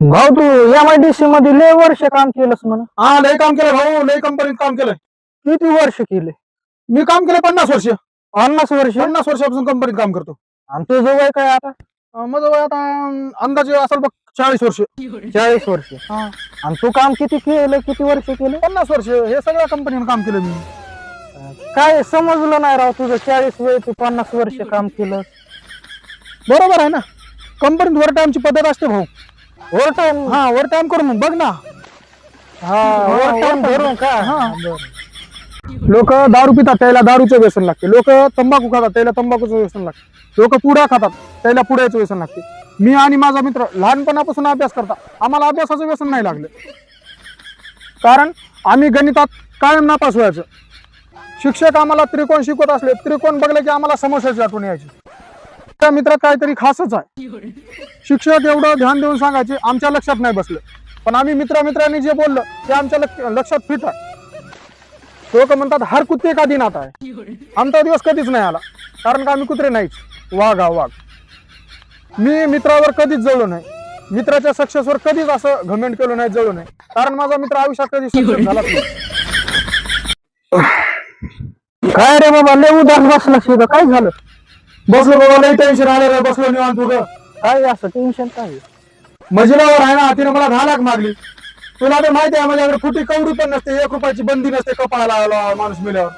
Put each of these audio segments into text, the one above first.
भाऊ तू M I D C मध्ये लय वर्ष काम केलंस म्हणा. हा लय काम केलं भाऊ लय कंपनीत काम केलंय. किती वर्ष केले? मी काम केलं पन्नास वर्ष. पन्नास वर्ष? पन्नास वर्षापासून कंपनीत काम करतो. आणि तुझं वय काय आता? अं, माझं वय आता अं, अंदाजे असेल बघ चाळीस वर्ष. चाळीस वर्ष. हा. आणि तू काम किती केलं किती वर्ष केलं? पन्नास वर्ष हे सगळ्या कंपनीनं काम केलं मी. काय समजलं नाही राव तुझं चाळीस वय तू पन्नास वर्ष काम केलं. बरोबर आहे ना? कंपनीत वर टाइमची पद्धत असते भाऊ. ओव्हर टाइम हा वर टाइम करून मग बघ ना. हा ओव्हर टाइम भरून का हा. लोक दारू पितात त्याला दारूचं व्यसन लागते. लोक तंबाखू खातात त्याला तंबाखूचं व्यसन लागते. लोक पुड्या खातात त्याला पुड्याचं व्यसन लागते. मी आणि माझा मित्र लहानपणापासून अभ्यास करता आम्हाला अभ्यासाचं व्यसन नाही लागलं. कारण आम्ही गणितात कायम नापास व्हायचं. शिक्षक आम्हाला त्रिकोण शिकवत असले त्रिकोण बघले की आम्हाला समस्याची आठवण यायची. त्या मित्रात काहीतरी खासच आहे. शिक्षक एवढं ध्यान देऊन सांगायचे आमच्या लक्षात नाही बसलं. पण आम्ही मित्र मित्रांनी जे बोललं ते आमच्या लक्षात फिट आहे. लोक म्हणतात हर कुत्ते का दिन आता आहे? आमचा दिवस कधीच नाही आला. कारण का आम्ही कुत्रे नाहीच. वाघ हा वाघ. मी मित्रावर कधीच जळलो नाही. मित्राच्या सक्सेसवर कधीच असं घमेंट केलं नाही जळलो नाही. कारण माझा मित्र आयुष्यात कधी सक्सेस झाला काय रे बाबा लय उदास बसला शिदा काय झालं? बसलो बाबा लई टेन्शन आलं रे बसलो निवांत उगं. काय असं टेन्शन काय मजिलावर आहे ना तिने मला दहा लाख मागली. तुला तर माहिती आहे माझ्याकडे फुटी कवडी पण नसते एक रुपयाची बंदी नसते कपाळाला आला माणूस मिळावर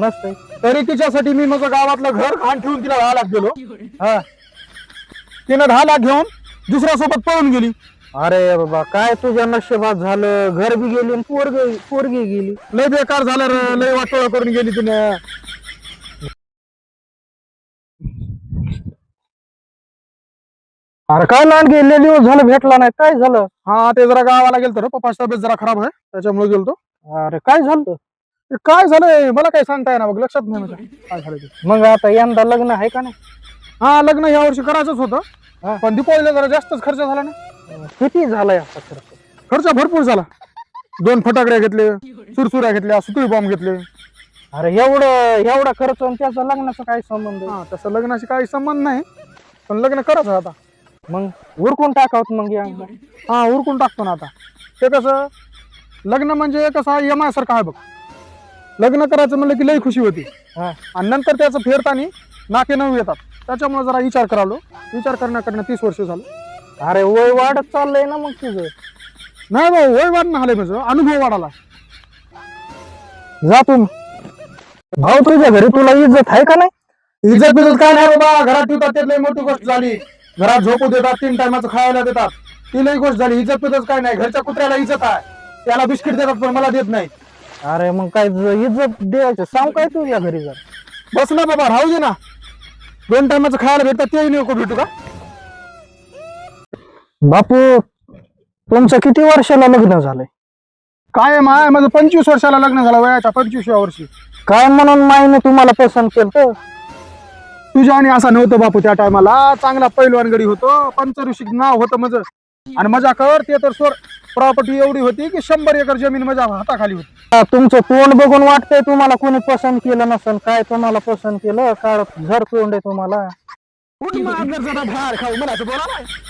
नसतंय तरी तिच्यासाठी मी माझं गावातलं घर घाण ठेवून तिला दहा लाख गेलो. हा. तिनं दहा लाख घेऊन दुसऱ्या सोबत पळून गेली. अरे बाबा काय तुझ्या नशिबात झालं? घर बी गेली पोरगी पोरगी गेली. लय बेकार झालं रे लय वाटोळा करून गेली तिने. अरे काय लांड गेले दिवस झालं भेटला नाही. काय झालं? हा ते जरा गावाला गेलतो रे पप्पाची तब्येत जरा खराब आहे त्याच्यामुळे गेलतो. अरे काय झालं? ते काय झालंय? मला काही सांगता येणार बघ लक्षात नाही माझ्या. काय झालं ते? मग आता यंदा लग्न आहे का नाही? हा लग्न या वर्षी करायचंच. होतं पण दीपावलीला जरा जास्तच खर्च झाला ना. किती झालाय असा खर्च? खर्च भरपूर झाला. दोन फटाकड्या घेतले सुरसुऱ्या घेतल्या सुतळी बॉम्ब घेतले. अरे एवढं एवढा खर्च आणि त्याचा लग्नाचा काय संबंध? हा तसं लग्नाशी काही संबंध नाही पण लग्न करायचं आता. मग उरकून टाकावत मग यंदा हा उरकून टाकतो ना आता. ते कसं लग्न म्हणजे कसं एम आय सारखं आहे बघ. लग्न करायचं म्हणलं की लई खुशी होती. हा. आणि नंतर त्याचं फेरतानी नाके नऊ येतात. त्याच्यामुळे जरा विचार करावलो विचार करण्याकडनं तीस वर्ष झालं. अरे वय वाढत चाललंय ना मग तुझं. नाही भाऊ वय वाढणं आलंय माझं. अनुभव वाढाला. जा तू. भाऊ तुझ्या घरी तुला इज्जत आहे का नाही? इज्जत बिजत काय नाही? बाबा. घरात ठेवतात ते लई मोठी गोष्ट झाली. घरात झोपू देतात तीन टायमाचं खायला देतात. ती लई गोष्ट झाली इज्जत बिजत काय नाही. घरच्या कुत्र्याला इज्जत आहे. त्याला बिस्किट देतात पण मला देत नाही. अरे मग काय ज- इज्जत द्यायचं? सांग काय तुझ्या घरी जर. बस ना बाबा राहू दे ना. दोन टायमाचं खायला भेटतात तेही नको भेटू का? बापू तुमचं किती वर्षाला लग्न झालंय? काय माय? माझं पंचवीस वर्षाला लग्न झालं वयाच्या पंचवीसव्या वर्षी. काय म्हणून माईने तुम्हाला पसंत केलं? तुझ्या आणि असा नव्हतं बापू त्या टायमाला. चांगला पैलवान गडी होतो. पंचऋषिक नाव होतं माझं. आणि मजा कर ते तर स्वर प्रॉपर्टी एवढी होती की शंभर एकर जमीन माझ्या हाताखाली होती. तुमचं तोंड बघून वाटतंय तुम्हाला कोणी पसंत केलं नसेल? काय तुम्हाला पसंत केलं? काळ झर तोंड आहे तुम्हाला. खाऊ.